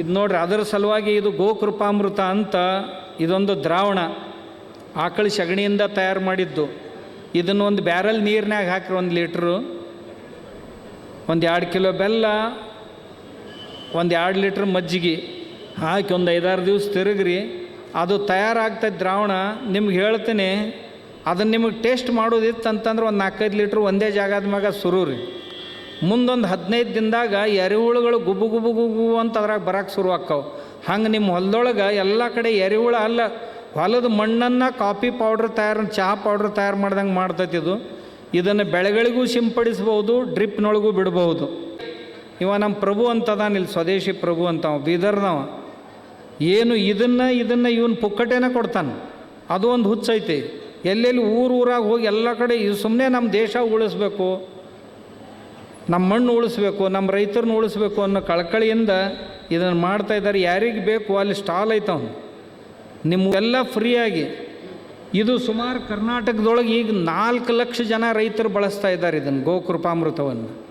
ಇದು ನೋಡ್ರಿ, ಅದರ ಸಲುವಾಗಿ ಇದು ಗೋಕೃಪಾಮೃತ ಅಂತ ಇದೊಂದು ದ್ರಾವಣ, ಆಕಳ ಸಗಣಿಯಿಂದ ತಯಾರು ಮಾಡಿದ್ದು. ಇದನ್ನು ಒಂದು ಬ್ಯಾರಲ್ ನೀರಿನಾಗ ಹಾಕಿರಿ, ಒಂದು ಲೀಟ್ರು. ಒಂದು ಎರಡು ಕಿಲೋ ಬೆಲ್ಲ, ಒಂದು ಎರಡು ಲೀಟ್ರ್ ಮಜ್ಜಿಗೆ. ಹಾಕಿ ಒಂದು ಐದಾರು ದಿವಸ ತಿರುಗ್ರಿ. ಅದು ತಯಾರಾಗ್ತೈತೆ ದ್ರಾವಣ, ನಿಮ್ಗೆ ಹೇಳ್ತೀನಿ ಅದನ್ನು ನಿಮಗೆ ಟೇಸ್ಟ್ ಮಾಡೋದಿತ್ತು ಅಂತಂದ್ರೆ ಒಂದು ನಾಲ್ಕೈದು ಲೀಟ್ರ್ ಒಂದೇ ಜಾಗದ ಮ್ಯಾಗ ಸುರು ರೀ ಮುಂದೊಂದು ಹದಿನೈದು ದಿನದಾಗ ಎರೆಹುಳುಗಳು ಗುಬ್ಬು ಗುಬ್ಬು ಗುಬ್ಬು ಅಂತ ಅದ್ರಾಗ ಬರೋಕ್ಕೆ ಶುರು ಆಕ್ಕವು ಹಂಗೆ ನಿಮ್ಮ ಹೊಲದೊಳಗೆ ಎಲ್ಲ ಕಡೆ ಎರೆಹುಳ ಅಲ್ಲ, ಹೊಲದ ಮಣ್ಣನ್ನು ಕಾಫಿ ಪೌಡ್ರ್ ತಯಾರು, ಚಹಾ ಪೌಡ್ರ್ ತಯಾರು ಮಾಡ್ದಂಗೆ ಮಾಡ್ತೈತಿ ಇದು. ಇದನ್ನು ಬೆಳೆಗಳಿಗೂ ಸಿಂಪಡಿಸ್ಬೋದು ಡ್ರಿಪ್ನೊಳಗೂ ಬಿಡ್ಬೋದು ಇವ ನಮ್ಮ ಪ್ರಭು ಅಂತದಾನಿಲ್ಲಿ ಸ್ವದೇಶಿ ಪ್ರಭು ಅಂತ ಬೀದರ್ನವ. ಏನು ಇದನ್ನು ಇದನ್ನು ಇವನು ಪುಕ್ಕಟೇನ ಕೊಡ್ತಾನೆ. ಅದು ಒಂದು ಹುಚ್ಚೈತಿ. ಎಲ್ಲೆಲ್ಲಿ ಊರು ಊರಾಗ ಹೋಗಿ ಎಲ್ಲ ಕಡೆ ಇವು ಸುಮ್ಮನೆ ನಮ್ಮ ದೇಶ ಉಳಿಸ್ಬೇಕು. ನಮ್ಮ ಮಣ್ಣು ಉಳಿಸ್ಬೇಕು, ನಮ್ಮ ರೈತರನ್ನ ಉಳಿಸ್ಬೇಕು ಅನ್ನೋ ಕಳಕಳಿಯಿಂದ ಇದನ್ನು ಮಾಡ್ತಾ ಇದ್ದಾರೆ. ಯಾರಿಗೆ ಬೇಕು ಅಲ್ಲಿ ಸ್ಟಾಲ್ ಐತವನು ನಿಮಗೆಲ್ಲ ಫ್ರೀಯಾಗಿ. ಇದು ಸುಮಾರು ಕರ್ನಾಟಕದೊಳಗೆ ಈಗ ನಾಲ್ಕು ಲಕ್ಷ ಜನ ರೈತರು ಬಳಸ್ತಾ ಇದ್ದಾರೆ ಇದನ್ನು ಗೋಕೃಪಾಮೃತವನ್ನು.